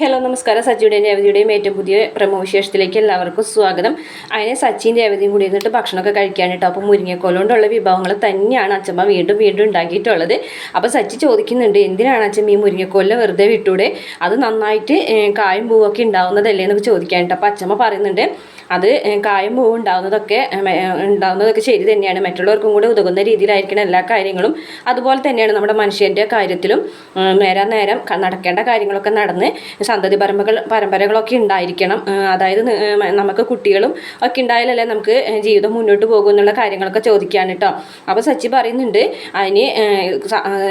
Hello നമസ്കാരം. സച്ചിയുടെയും രേവതിയുടെയും ഏറ്റവും പുതിയ പ്രമോവിശേഷത്തിലേക്ക് എല്ലാവർക്കും സ്വാഗതം. അതിനെ സച്ചിൻ രേവതിയും കൂടി ഇരുന്നിട്ട് ഭക്ഷണമൊക്കെ കഴിക്കാൻ അപ്പോൾ മുരിങ്ങക്കോല കൊണ്ടുള്ള വിഭവങ്ങൾ തന്നെയാണ് അച്ഛമ്മ വീണ്ടും വീണ്ടും ഉണ്ടാക്കിയിട്ടുള്ളത്. അപ്പോൾ സച്ചി ചോദിക്കുന്നുണ്ട് എന്തിനാണ് അച്ഛമ്മ ഈ മുരിങ്ങക്കോലിനെ വെറുതെ വിട്ടൂടെ? അത് നന്നായിട്ട് കായും പൂവൊക്കെ ഉണ്ടാവുന്നതല്ലേ എന്നൊക്കെ ചോദിക്കാൻ കേട്ടോ അപ്പോൾ അച്ഛമ്മ പറയുന്നുണ്ട് അത് കായും പൂവും ഉണ്ടാവുന്നതൊക്കെ ഉണ്ടാവുന്നതൊക്കെ ശരി തന്നെയാണ്. മറ്റുള്ളവർക്കും കൂടെ ഉതകുന്ന രീതിയിലായിരിക്കണം എല്ലാ കാര്യങ്ങളും. അതുപോലെ തന്നെയാണ് നമ്മുടെ മനുഷ്യന്റെ കാര്യത്തിലും നേരാ നേരം നടക്കേണ്ട കാര്യങ്ങളൊക്കെ നടന്ന് സന്തതി പരമ്പകൾ പരമ്പരകളൊക്കെ ഉണ്ടായിരിക്കണം. അതായത് നമുക്ക് കുട്ടികളും ഒക്കെ ഉണ്ടായാലല്ലേ നമുക്ക് ജീവിതം മുന്നോട്ട് പോകും എന്നുള്ള കാര്യങ്ങളൊക്കെ ചോദിക്കാൻ കേട്ടോ അപ്പോൾ സച്ചി പറയുന്നുണ്ട് അതിന്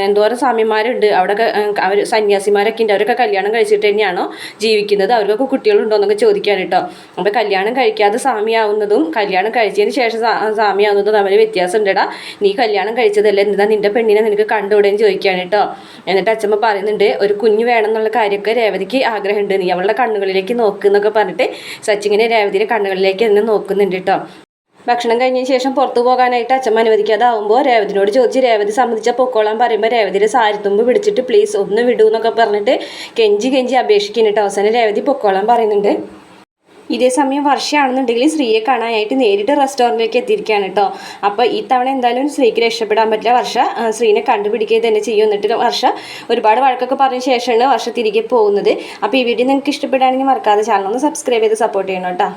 എന്തോരം സ്വാമിമാരുണ്ട്. അവിടെ അവർ സന്യാസിമാരൊക്കെ ഉണ്ട്. അവരൊക്കെ കല്യാണം കഴിച്ചിട്ട് തന്നെയാണോ ജീവിക്കുന്നത്? അവർക്കൊക്കെ കുട്ടികളുണ്ടോ എന്നൊക്കെ ചോദിക്കാൻ കേട്ടോ അപ്പോൾ കല്യാണം കഴിക്കാതെ സ്വാമിയാവുന്നതും കല്യാണം കഴിച്ചതിന് ശേഷം സ്വാമിയാവുന്നതും തമ്മിൽ വ്യത്യാസം ഉണ്ടടാ നീ കല്യാണം കഴിച്ചതല്ലേ? എന്താ നിന്റെ പെണ്ണിനെ നിനക്ക് കണ്ടുകൂടെയെന്ന് ചോദിക്കാൻ കേട്ടോ എന്നിട്ട് അച്ഛമ്മ പറയുന്നുണ്ട് ഒരു കുഞ്ഞ് വേണം എന്നുള്ള കാര്യമൊക്കെ രേവതിക്ക് ആഗ്രഹമുണ്ട്. നീ അവളുടെ കണ്ണുകളിലേക്ക് നോക്കുന്നൊക്കെ പറഞ്ഞിട്ട് സച്ചിങ്ങനെ രേവതിയുടെ കണ്ണുകളിലേക്ക് തന്നെ നോക്കുന്നുണ്ട് കേട്ടോ ഭക്ഷണം കഴിഞ്ഞതിന് ശേഷം പുറത്തു പോകാനായിട്ട് അച്ഛമ്മ അനുവദിക്കാതാവുമ്പോൾ രേവതിനോട് ചോദിച്ച് രേവതി സംബന്ധിച്ച പൊക്കോളാൻ പറയുമ്പോൾ രേവതിയുടെ സാരിത്തുമ്പ് പിടിച്ചിട്ട് പ്ലീസ് ഒന്ന് വിടൂ എന്നൊക്കെ പറഞ്ഞിട്ട് കെഞ്ചി കെഞ്ചി അപേക്ഷിക്കുന്നുണ്ട് അവസാനം രേവതി പൊക്കോളാൻ പറയുന്നുണ്ട്. ഇതേ സമയം വർഷയാണെന്നുണ്ടെങ്കിൽ ശ്രീയെ കാണാനായിട്ട് നേരിട്ട് റെസ്റ്റോറന്റിലേക്ക് എത്തിയിരിക്കുകയാണ് കേട്ടോ. അപ്പോൾ ഈ തവണ എന്തായാലും സ്ത്രീക്ക് രക്ഷപ്പെടാൻ പറ്റില്ല. വർഷ ശ്രീനെ കണ്ടുപിടിക്കുക തന്നെ ചെയ്യും. എന്നിട്ട് വർഷ ഒരുപാട് വഴക്കൊക്കെ പറഞ്ഞ ശേഷമാണ് വർഷ തിരികെ പോകുന്നത്. അപ്പോൾ ഈ വീഡിയോ നിങ്ങൾക്ക് ഇഷ്ടപ്പെടുകയാണെങ്കിൽ മറക്കാതെ ചാനൽ ഒന്ന് സബ്സ്ക്രൈബ് ചെയ്ത് സപ്പോർട്ട് ചെയ്യണം കേട്ടോ.